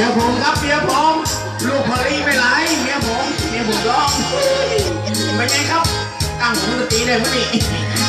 มียผมครับเมียผมลูกพอลีไม่ไหลเมียผมเมียผมร้องเป็นไงครับตั้งหูดนตรีได้ไหมนี่